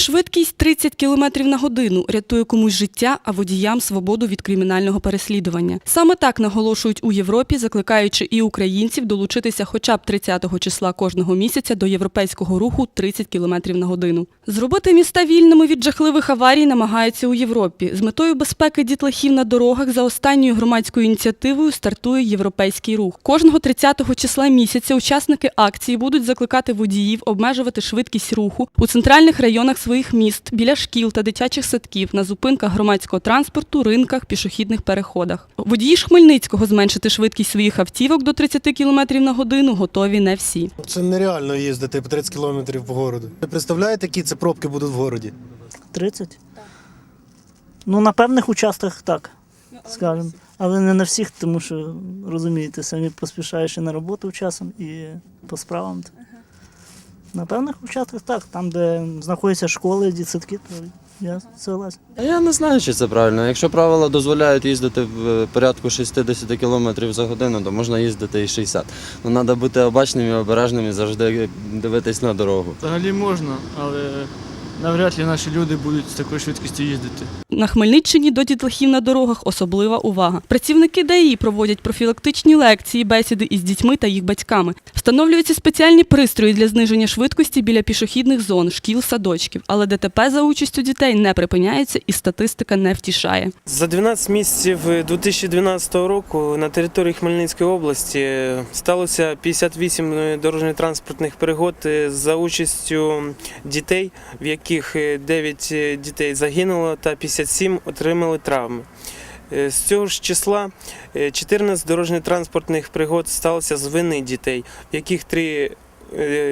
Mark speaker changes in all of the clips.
Speaker 1: Швидкість 30 км на годину рятує комусь життя, а водіям свободу від кримінального переслідування. Саме так наголошують у Європі, закликаючи і українців долучитися хоча б 30-го числа кожного місяця до європейського руху 30 км на годину. Зробити міста вільними від жахливих аварій намагаються у Європі. З метою безпеки дітлахів на дорогах за останньою громадською ініціативою стартує європейський рух. Кожного 30-го числа місяця учасники акції будуть закликати водіїв обмежувати швидкість руху у центральних районах своїх міст, біля шкіл та дитячих садків, на зупинках громадського транспорту, ринках, пішохідних переходах. Водії ж Хмельницького зменшити швидкість своїх автівок до 30 км на годину готові не всі.
Speaker 2: Це нереально їздити по 30 кілометрів по городу. Ви представляєте, які це пробки будуть в городі?
Speaker 3: 30? Ну, на певних участках так, скажімо. Але не на всіх, тому що розумієте, самі поспішаєш і на роботу часом і по справам. На певних участках так, там, де знаходяться школи, дітсадки, то я согласен.
Speaker 4: А Я не знаю, чи це правильно. Якщо правила дозволяють їздити в е, порядку 60 км за годину, то можна їздити і 60. Ну треба бути обачним і обережним і завжди дивитись на дорогу.
Speaker 5: Взагалі можна, але навряд ли наші люди будуть з такою швидкістю їздити.
Speaker 1: На Хмельниччині до дітлахів на дорогах особлива увага. Працівники ДАІ проводять профілактичні лекції, бесіди із дітьми та їх батьками. Встановлюються спеціальні пристрої для зниження швидкості біля пішохідних зон, шкіл, садочків. Але ДТП за участю дітей не припиняється і статистика не втішає.
Speaker 6: За 12 місяців 2012 року на території Хмельницької області сталося 58 дорожньо-транспортних пригод за участю дітей, в яких 9 дітей загинуло та 57 отримали травми. Е, З цього ж числа е, 14 дорожньо-транспортних пригод сталося з вини дітей, в яких 3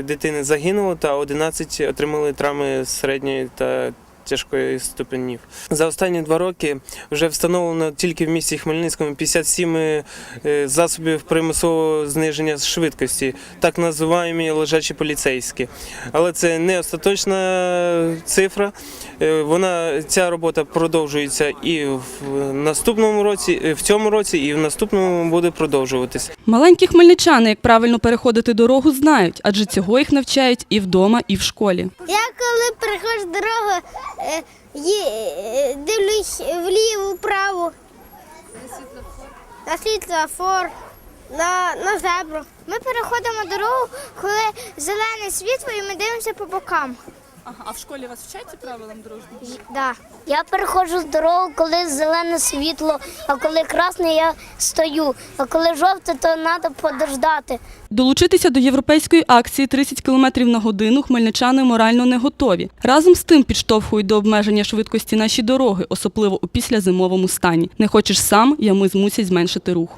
Speaker 6: дитини загинуло та 11 отримали травми середньої та тяжкої ступенів. За останні два роки вже встановлено тільки в місті Хмельницькому 57 е, засобів примусового зниження швидкості, так називаємо лежачі поліцейські. Але це не остаточна цифра. Е, Вона ця робота продовжується і в наступному році, е, в цьому році, і в наступному буде продовжуватись.
Speaker 1: Маленькі хмельничани, як правильно переходити дорогу, знають, адже цього їх навчають і вдома, і в школі.
Speaker 7: Я коли переходжу дорогу, дивлюсь вліво, вправо. На світлофор, на, на зебру. Ми переходимо дорогу, коли зелене світло, і ми дивимося по бокам.
Speaker 1: А в школі вас вчаться правилам дорожнього?
Speaker 7: Да.
Speaker 8: Я переходжу з дорогу, коли зелене світло, а коли красне, я стою. А коли жовте, то треба подождати.
Speaker 1: Долучитися до європейської акції 30 км на годину хмельничани морально не готові. Разом з тим підштовхують до обмеження швидкості наші дороги, особливо у післязимовому стані. Не хочеш сам, ями змусять зменшити рух.